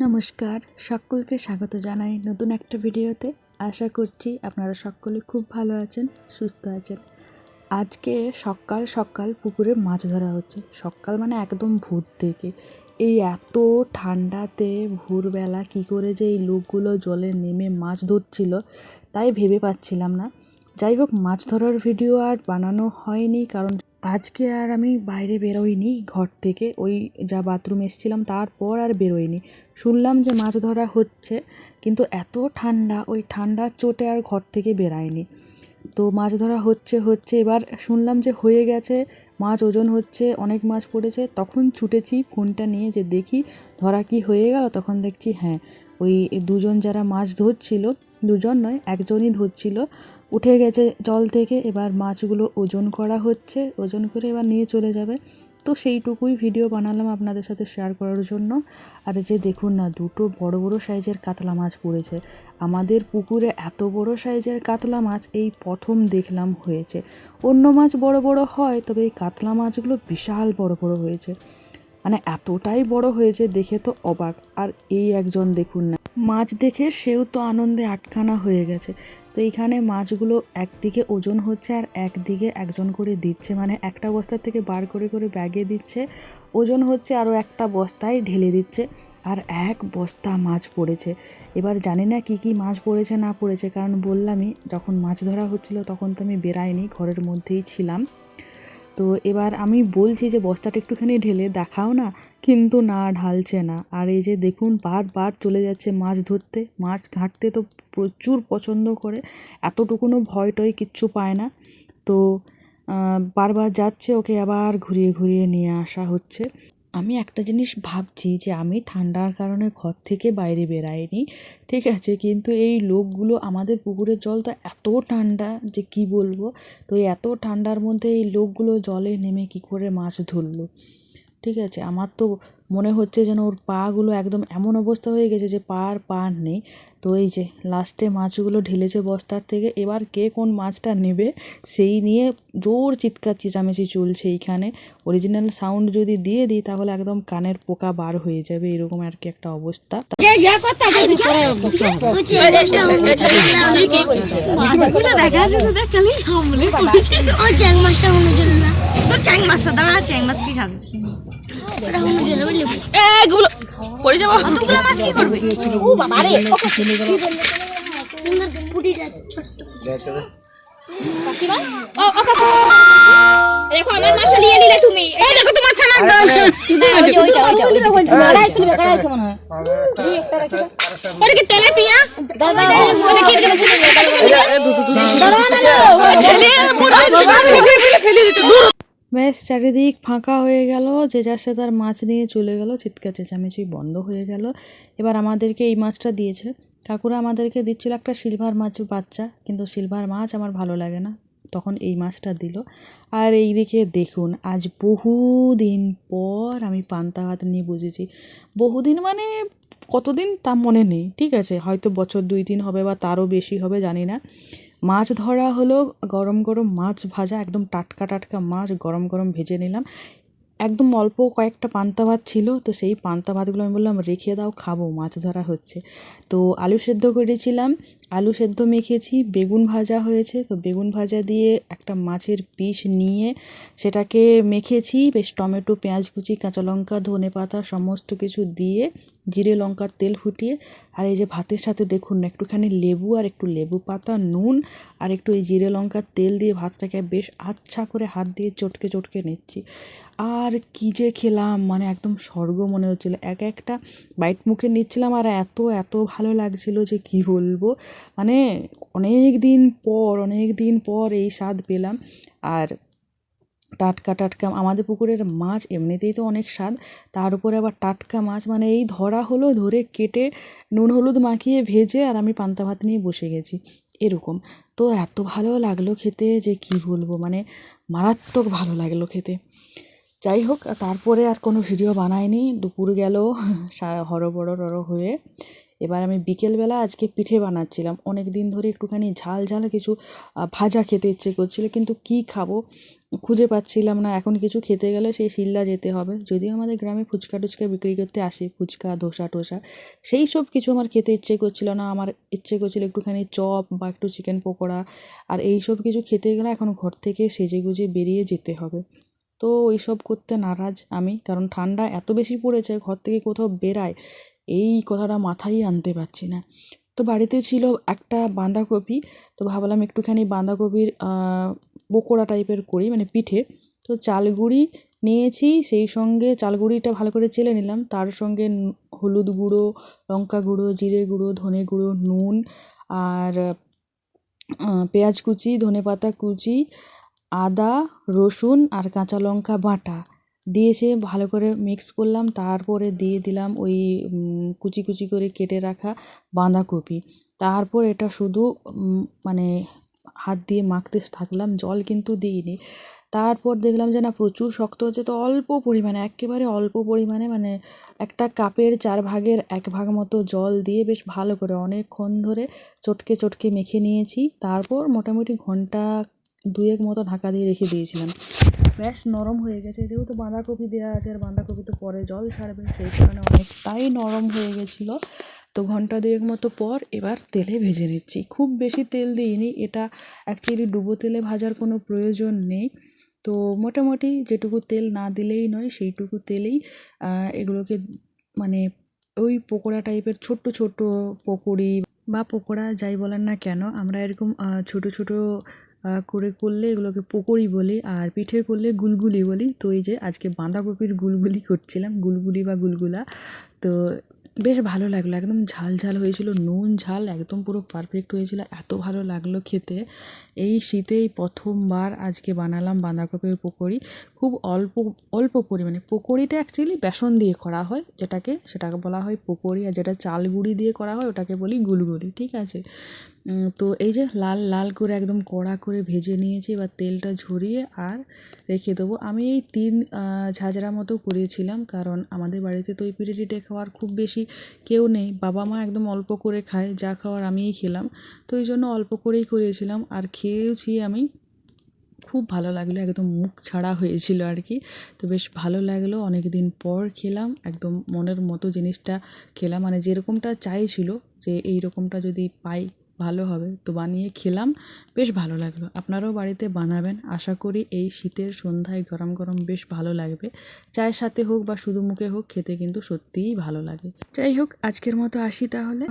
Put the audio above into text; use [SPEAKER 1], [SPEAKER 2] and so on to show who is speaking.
[SPEAKER 1] নমস্কার, সকলকে স্বাগত জানাই নতুন একটা ভিডিওতে। আশা করছি আপনারা সকলে খুব ভালো আছেন, সুস্থ আছেন। আজকে সকাল সকাল পুকুরে মাছ ধরা হচ্ছে। সকাল মানে একদম ভোর থেকে। এই এত ঠান্ডাতে ভোরবেলা কি করে যে এই লোকগুলো জলে নেমে মাছ ধরছিল, তাই ভেবে পাচ্ছিলাম না। যাই হোক, মাছ ধরার ভিডিও আর বানানো হয়নি, কারণ আজকে আর আমি বাইরে বেরোইনি ঘর থেকে। ওই যা বাথরুম এসেছিলাম তারপর আর বেরোইনি। শুনলাম যে মাছ ধরা হচ্ছে, কিন্তু এত ঠান্ডা, ওই ঠান্ডার চোটে আর ঘর থেকে বেরায়নি তো মাছ ধরা হচ্ছে হচ্ছে, এবার শুনলাম যে হয়ে গেছে, মাছ ওজন হচ্ছে, অনেক মাছ পড়েছে। তখন ছুটেছি ফোনটা নিয়ে যে দেখি ধরা কি হয়ে গেল, তখন দেখছি হ্যাঁ ওই দুজন যারা মাছ ধরছিল, দুজন নয়, একজনই ধরছিল। উঠে গেছে জল থেকে, এবার মাছগুলো ওজন করা হচ্ছে, ওজন করে এবার নিয়ে চলে যাবে। তো সেইটুকুই ভিডিও বানালাম আপনাদের সাথে শেয়ার করার জন্য। আর যে দেখুন না, দুটো বড় বড় সাইজের কাতলা মাছ পড়েছে। আমাদের পুকুরে এত বড় সাইজের কাতলা মাছ এই প্রথম দেখলাম হয়েছে। অন্য মাছ বড় বড় হয়, তবে এই কাতলা মাছগুলো বিশাল বড় বড় হয়েছে। মানে এতটাই বড় হয়েছে দেখে তো অবাক। আর এই একজন দেখুন না, মাছ দেখে সেও তো আনন্দে আটখানা হয়ে গেছে। তো এইখানে মাছগুলো একদিকে ওজন হচ্ছে আর একদিকে একজন করে দিচ্ছে। মানে একটা বস্তা থেকে বার করে করে ব্যাগে দিচ্ছে, ওজন হচ্ছে আরও একটা বস্তায় ঢেলে দিচ্ছে আর এক বস্তা মাছ পড়েছে। এবার জানি না কী কী মাছ পড়েছে না পড়েছে, কারণ বললামই যখন মাছ ধরা হচ্ছিল তখন তো আমি বেরাইনি ঘরের মধ্যেই ছিলাম। তো এবার আমি বলছি যে বস্তাটা একটুখানি ঢেলে দেখাও না কিন্তু না ঢালছে না। আর এই যে দেখুন বারবার চলে যাচ্ছে মাছ ধরতে। মাছ ঘাঁটতে তো প্রচুর পছন্দ করে। এতটুকুনও ভয় টয় কিচ্ছু পায় না। তো বারবার যাচ্ছে, ওকে আবার ঘুরিয়ে ঘুরিয়ে নিয়ে আসা হচ্ছে। আমি একটা জিনিস ভাবছি যে, আমি ঠান্ডার কারণে ঘর থেকে বাইরে বেরাইনি ঠিক আছে? কিন্তু এই লোকগুলো, আমাদের পুকুরের জল তো এত ঠান্ডা যে কি বলব? তো এত ঠান্ডার মধ্যে এই লোকগুলো জলে নেমে কি করে মাছ ধরলো? ঠিক আছে? আমার তো মনে হচ্ছে যেন ওর পাগুলো একদম এমন অবস্থা হয়ে গেছে যে পা আর পা নেই। তো এই যে লাস্টে মাছগুলো ঢেলেছে বস্তার থেকে এবার কে কোন মাছটা নেবে সেই নিয়ে জোর চিৎকার চেঁচামেচি চলছে এইখানে। অরিজিনাল সাউন্ড যদি দিয়ে দিই তাহলে একদম কানের পোকা বার হয়ে যাবে এরকম আর কি একটা অবস্থা।
[SPEAKER 2] চ্যাং মাছটা
[SPEAKER 3] চ্যাং দাঁড়া চ্যাং মাছ কি খাবে? পড়ে যাব। অতগুলো মাছ কি করবে? ও বাবা রে
[SPEAKER 2] সুন্দর পুটিটা ছোট্ট
[SPEAKER 3] ও ও কাকু। দেখো আমার মাছটা নিয়ে নিলে তুমি। এই দেখো তোমার ছানা। ওইটা ওইটা ওইটা লড়াই চলবে লড়াই চলবে ওটা কি তেলে দাদা ওটা কি দাদা না ঢেলে ফেলে ফেলে দিতে দূর।
[SPEAKER 1] ব্যাস, চারিদিক ফাঁকা হয়ে গেল। যে যার সে তার মাছ নিয়ে চলে গেল, চিৎকার চেঁচামেচি বন্ধ হয়ে গেল। এবার আমাদেরকে এই মাছটা দিয়েছে। কাকুরা আমাদেরকে দিচ্ছিল একটা সিলভার মাছ বাচ্চা, কিন্তু সিলভার মাছ আমার ভালো লাগে না। তখন এই মাছটা দিল। আর এই দিকে দেখুন, আজ বহুদিন পর আমি পান্তা ভাত নিয়ে বসেছি। বহুদিন মানে কতদিন তা মনে নেই, ঠিক আছে? হয়তো বছর দুই দিন হবে বা তারও বেশি হবে, জানি না। মাছ ধরা হলো, গরম গরম মাছ ভাজা, একদম টাটকা টাটকা মাছ গরম গরম ভেজে নিলাম। একদম অল্প কয়েকটা পান্তা ভাত ছিল, তো সেই পান্তা ভাতগুলো আমি বললাম, রেখে দাও, খাব, মাছ ধরা হচ্ছে। তো আলু সেদ্ধ করেছিলাম আলু সেদ্ধ মেখেছি, বেগুন ভাজা হয়েছে, তো বেগুন ভাজা দিয়ে একটা মাছের পিস নিয়ে সেটাকে মেখেছি, বেশ টমেটো, পেঁয়াজ কুচি, কাঁচা লঙ্কা, ধনে পাতা সমস্ত কিছু দিয়ে জিরে লঙ্কার তেল ফুটিয়ে, আর এই যে ভাতের সাথে দেখুন একটুখানি লেবু আর একটু লেবু পাতা, নুন আর একটু এই জিরে লঙ্কার তেল দিয়ে ভাতটাকে বেশ আচ্ছা করে হাত দিয়ে চটকে চটকে নিচ্ছি। আর কী যে খেলাম মানে একদম স্বর্গ মনে হচ্ছিল। এক একটা বাইট মুখে নিচ্ছিলাম আর এত এত ভালো লাগছিল যে কি বলব। মানে অনেক দিন পর, অনেক দিন পর এই স্বাদ পেলাম। আর টাটকা টাটকা আমাদের পুকুরের মাছ এমনিতেই তো অনেক স্বাদ। তার উপরে আবার টাটকা মাছ মানে এই ধরা হলো, ধরে কেটে নুন, হলুদ মাখিয়ে ভেজে আর আমি পান্তা ভাত নিয়ে বসে গেছি। এরকম। তো এত ভালো লাগল খেতে যে কি বলব মানে মারাত্মক ভালো লাগল খেতে। যাই হোক তারপরে আর কোনো ভিডিও বানায়নি দুপুর গেল হরবড় টড়ো হয়ে। এবার আমি বিকেলবেলা আজকে পিঠে বানাচ্ছিলাম। অনেক দিন ধরে একটুখানি ঝাল ঝাল কিছু ভাজা খেতে ইচ্ছে করছিল, কিন্তু কি খাব খুঁজে পাচ্ছিলাম না। এখন কিছু খেতে গেলে সেই শিলদা যেতে হবে। যদিও আমাদের গ্রামে ফুচকা টুচকা বিক্রি করতে আসে, ফুচকা, ধোসা টোসা, সেই সব কিছু আমার খেতে ইচ্ছে করছিল না। আমার ইচ্ছে করছিল একটুখানি চপ বা একটু চিকেন পকোড়া, আর এই সব কিছু খেতে গেলে এখন ঘর থেকে সেজে গুজে বেরিয়ে যেতে হবে। তো ওই সব করতে নারাজ আমি, কারণ ঠান্ডা এত বেশি পড়েছে, ঘর থেকে কোথাও বেরায় এই কথাটা মাথায় আনতে পারছি না। তো বাড়িতে ছিল একটা বাঁধাকপি, তো ভাবলাম একটুখানি বাঁধাকপির পকোড়া টাইপের করি মানে পিঠে। তো চালগুড়ি নিয়েছি, সেই সঙ্গে চালগুড়িটা ভালো করে চেলে নিলাম। তার সঙ্গে হলুদ গুঁড়ো, লঙ্কা গুঁড়ো, জিরে গুঁড়ো, ধনে গুঁড়ো, নুন আর পেঁয়াজ কুচি ধনে পাতা কুচি, আদা, রসুন আর কাঁচা লঙ্কা বাটা। দিয়েছে ভালো করে মিক্স করলাম। তারপরে দিয়ে দিলাম ওই কুচি কুচি করে কেটে রাখা বাঁধাকপি। তারপর এটা শুধু মানে হাত দিয়ে মাখতে থাকলাম, জল কিন্তু দিইনি। তারপর দেখলাম যে না, প্রচুর শক্ত হচ্ছে, তো অল্প পরিমাণে, একেবারে অল্প পরিমাণে মানে একটা কাপের চার ভাগের এক ভাগ মতো জল দিয়ে বেশ ভালো করে অনেকক্ষণ ধরে চটকে চটকে মেখে নিয়েছি। তারপর মোটামুটি ঘণ্টা দুয়েক মতো ঢাকা দিয়ে রেখে দিয়েছিলাম। বেশ নরম হয়ে গেছে। যেহেতু বাঁধাকপি দেওয়া আছে, আর বাঁধাকপি তো পরে জল ছাড়বে, সেই কারণে অনেকটাই নরম হয়ে গেছিল। তো ঘণ্টা দুয়েক মতো পর এবার তেলে ভেজে নিচ্ছি। খুব বেশি তেল দিইনি, এটা অ্যাকচুয়ালি ডুবো তেলে ভাজার কোনো প্রয়োজন নেই। তো মোটামুটি যেটুকু তেল না দিলেই নয়, সেইটুকু তেলেই এগুলোকে মানে ওই পকোড়া টাইপের ছোট্ট ছোট্ট পকোড়ি বা পকোড়া যাই বলেন না কেন, আমরা এরকম ছোট ছোট করে করলে এগুলোকে পকোড়ি বলি আর পিঠে করলে গুলগুলি বলি। তো এই যে আজকে বাঁধাকপির গুলগুলি করছিলাম, গুলগুলি বা গুলগুলা। তো বেশ ভালো লাগল, একদম ঝাল ঝাল হয়েছিল, নুন ঝাল একদম পুরো পারফেক্ট হয়েছিল, এত ভালো লাগল খেতে। এই শীতেই প্রথমবার আজকে বানালাম বাঁধাকপির পকোড়ি, খুব অল্প অল্প পরিমাণে। পকোড়িটা অ্যাকচুয়ালি বেসন দিয়ে করা হয়, যেটাকে, সেটাকে বলা হয় পকোড়ি, আর যেটা চাল গুঁড়ি দিয়ে করা হয়, ওটাকে বলি গুলগুলি, ঠিক আছে? তো এই যে লাল লাল করে একদম কড়া করে ভেজে নিয়েছি, এবার তেলটা ঝরিয়ে আর রেখে দেবো। আমি এই তিন ঝাঁঝরা মতো করেছিলাম, কারণ আমাদের বাড়িতে তো ওই পিঠে টিঠে খাওয়ার খুব বেশি কেউ নেই। বাবা মা একদম অল্প করে খায়, যা খাওয়ার আমিই খেলাম। তো এই জন্য অল্প করেই করেছিলাম আর খেয়েওছি আমি, খুব ভালো লাগল, একদম মুখ ছাড়া হয়েছিল আর কি। তো বেশ ভালো লাগল, অনেক দিন পর খেলাম, একদম মনের মতো জিনিসটা খেলাম। মানে যেরকমটা চাইছিল যে এই রকমটা যদি পাই ভালো হবে। তো বানিয়ে খেলাম, বেশ ভালো লাগল। আপনারাও বাড়িতে বানাবেন। আশা করি এই শীতের সন্ধ্যায় গরম গরম বেশ ভালো লাগবে। চায়ের সাথে হোক বা শুধু মুখে হোক, খেতে কিন্তু সত্যিই ভালো লাগে। যাই হোক, আজকের মতো আসি তাহলে।